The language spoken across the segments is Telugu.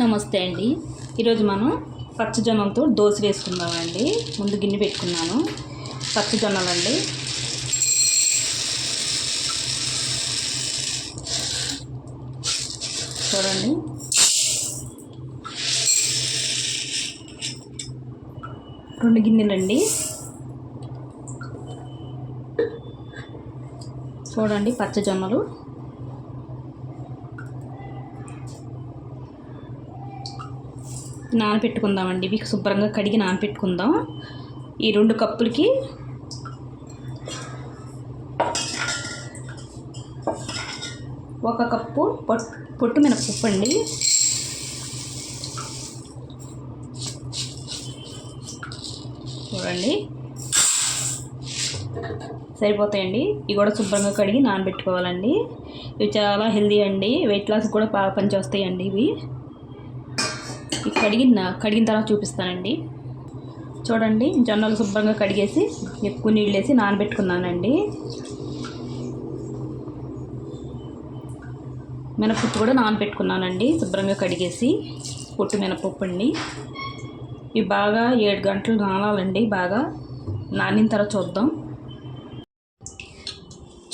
నమస్తే అండి. ఈరోజు మనం పచ్చజొన్నలతో దోశ వేసుకుందామండి. ముందు గిన్నె పెట్టుకున్నాను. పచ్చజొన్నలండి. చూడండి. రెండు గిన్నెలండి. చూడండి పచ్చజొన్నలు. నానపెట్టుకుందామండి. ఇవి శుభ్రంగా కడిగి నానబెట్టుకుందాం ఈ రెండు కప్పులకి ఒక కప్పు పొట్టు పొట్టు మినపప్పు అండి. చూడండి. సరిపోతాయండి. ఇవి కూడా శుభ్రంగా కడిగి నానబెట్టుకోవాలండి. ఇవి చాలా హెల్దీ అండి. వెయిట్ లాస్ కూడా బాగా పనిచేస్తాయండి ఇవి. ఇవి కడిగిన కడిగిన తర్వాత చూపిస్తానండి. చూడండి జొన్నలు శుభ్రంగా కడిగేసి ఎక్కువ నీళ్ళు వేసి నానబెట్టుకున్నానండి. మినపప్పు కూడా నానబెట్టుకున్నానండి శుభ్రంగా కడిగేసి పొట్టు మినపప్పు అండి ఇవి బాగా ఏడు గంటలు నానాలండి బాగా. నానిన తర్వాత చూద్దాం.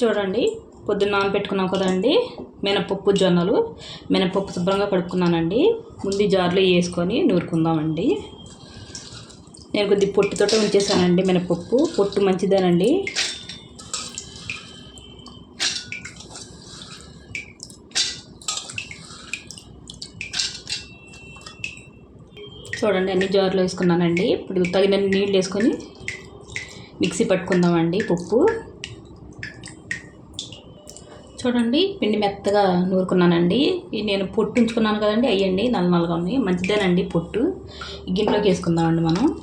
చూడండి పొద్దున్న నానపెట్టుకున్నాం కదండి. మినపప్పు జొన్నలు. మినపప్పు శుభ్రంగా కడుక్కున్నానండి. ముందు జార్లో వేసుకొని నూరుకుందామండి. నేను కొద్ది పొట్టుతోటే ఉంచేసానండి మినపప్పు. పొట్టు మంచిదేనండి. చూడండి అన్ని జార్లో వేసుకున్నానండి. ఇప్పుడు తగినన్ని నీళ్ళు వేసుకొని మిక్సీ పట్టుకుందామండి పప్పు. చూడండి. పిండి మెత్తగా నూరుకున్నానండి. నేను పొట్టు ఉంచుకున్నాను కదండి అయ్యండి. నల్ల నల్లగా ఉన్నాయి. మంచిదేనండి పొట్టు. గిన్నెలోకి వేసుకుందామండి మనం.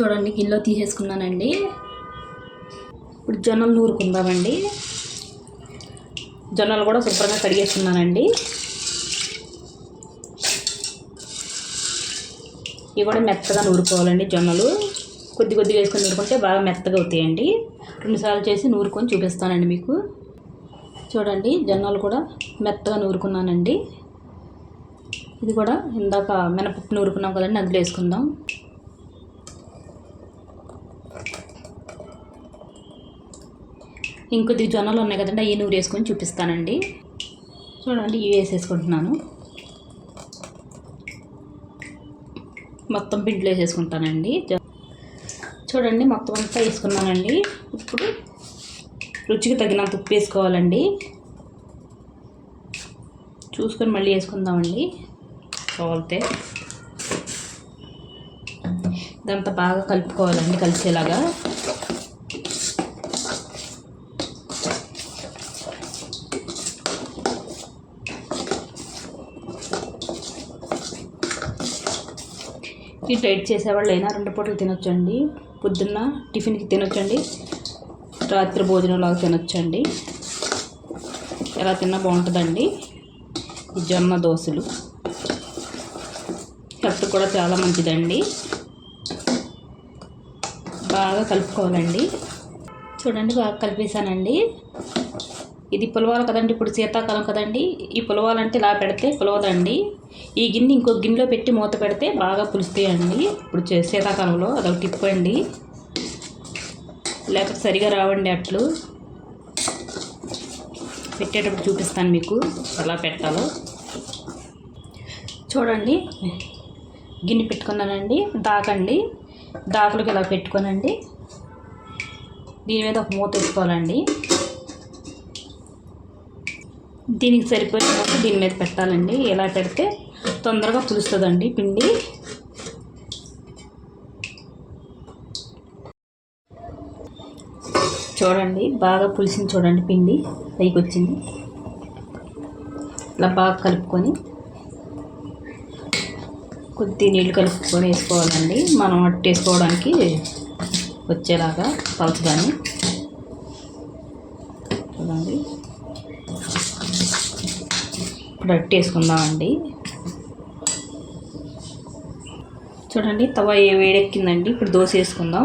చూడండి గిన్నెలో తీసేసుకున్నానండి. ఇప్పుడు జొన్నలు నూరుకుందామండి. జొన్నలు కూడా శుభ్రంగా కడిగేసుకున్నానండి. ఇవి కూడా మెత్తగా నూరుకోవాలండి జొన్నలు. కొద్ది కొద్దిగా వేసుకొని నూరుకుంటే బాగా మెత్తగా అవుతాయండి. రెండుసార్లు చేసి నూరుకొని చూపిస్తానండి మీకు. చూడండి జొన్నలు కూడా మెత్తగా నూరుకున్నానండి. ఇది కూడా ఇందాక మినపప్పు నూరుకున్నాం కదండి అందులో వేసుకుందాం. ఇంకొద్ది జొన్నలు ఉన్నాయి కదండి అవి నూరు వేసుకొని చూపిస్తానండి. చూడండి ఇవి వేసేసుకుంటున్నాను. మొత్తం పిండిలో వేసేసుకుంటానండి. చూడండి మొత్తం అంతా వేసుకున్నానండి. ఇప్పుడు రుచికి తగినంత ఉప్పు వేసుకోవాలండి. చూసుకొని మళ్ళీ వేసుకుందామండి. కావాలితే. ఇదంతా బాగా కలుపుకోవాలండి కలిసేలాగా. ఈ డైట్ చేసేవాళ్ళు అయినా రెండు పూటలు తినొచ్చండి. పొద్దున్న టిఫిన్కి తినొచ్చండి. రాత్రి భోజనంలాగా తినొచ్చండి. ఎలా తిన్నా బాగుంటుందండి. జొన్న దోశలు. హెల్త్ కూడా చాలా మంచిదండి. బాగా కలుపుకోవాలండి. చూడండి బాగా కలిపేసానండి ఇది పులవాలు కదండి ఇప్పుడు శీతాకాలం కదండి. ఈ పులవాలంటే ఇలా పెడితే పులవదండి. ఈ గిన్నె ఇంకో గిన్నెలో పెట్టి మూత పెడితే బాగా పులుస్తాయండి. ఇప్పుడు శీతాకాలంలో అదొక టిప్ అండి. లేకపోతే సరిగా రావండి అట్లు. పెట్టేటప్పుడు చూపిస్తాను మీకు ఎలా పెట్టాలో. చూడండి. గిన్నె పెట్టుకున్నానండి. దాకండి. దాకులకు ఇలా పెట్టుకోనండి. దీని మీద ఒక మూత వేసుకోవాలండి. దీనికి సరిపోయిన దీని మీద పెట్టాలండి. ఇలా పెడితే తొందరగా పులుస్తుందండి పిండి. చూడండి బాగా పులిసింది చూడండి పిండి. పైకి వచ్చింది ఇలా బాగా కలుపుకొని కొద్ది నీళ్ళు కలుపుకొని వేసుకోవాలండి. మనం అట్టు వేసుకోవడానికి వచ్చేలాగా పలచగాని చూడండి. ఇప్పుడు అట్టు వేసుకుందామండి. చూడండి తవ వేడెక్కిందండి. ఇప్పుడు దోశ వేసుకుందాం.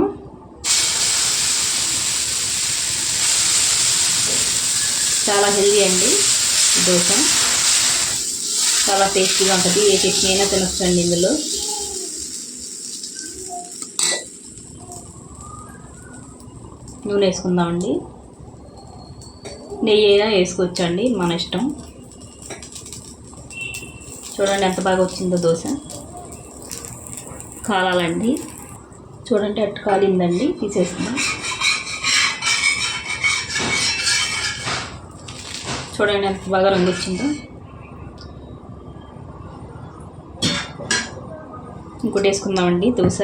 చాలా హెల్దీ అండి దోశ. చాలా టేస్టీగా ఉంటుంది. ఏ చట్నీ అయినా తినొచ్చండి ఇందులో. నూనె వేసుకుందామండి. నెయ్యి అయినా వేసుకోవచ్చండి మన ఇష్టం. చూడండి ఎంత బాగా వచ్చిందో దోశ. కాలాలండి. చూడండి అట్టు కాలిందండి. తీసేసుకుందాం. చూడండి ఎంత బాగా రంగు వచ్చిందో. ఇంకోటి వేసుకుందామండి దోశ.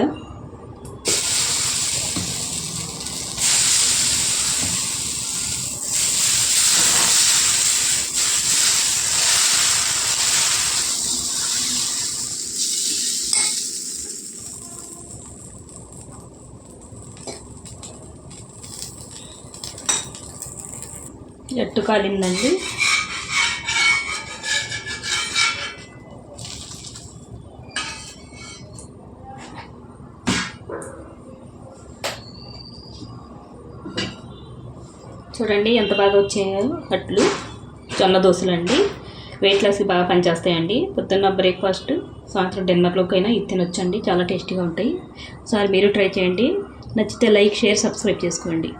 ఎట్టు కాలిందండి చూడండి ఎంత బాగా వచ్చాయో అట్లు జొన్న దోశలు అండి వెయిట్ లాస్కి బాగా పనిచేస్తాయండి. పొద్దున్న బ్రేక్ఫాస్ట్ సాయంత్రం డిన్నర్లోకైనా ఇది తినొచ్చండి. చాలా టేస్టీగా ఉంటాయి. ఒకసారి మీరు ట్రై చేయండి. నచ్చితే లైక్ షేర్ సబ్స్క్రైబ్ చేసుకోండి.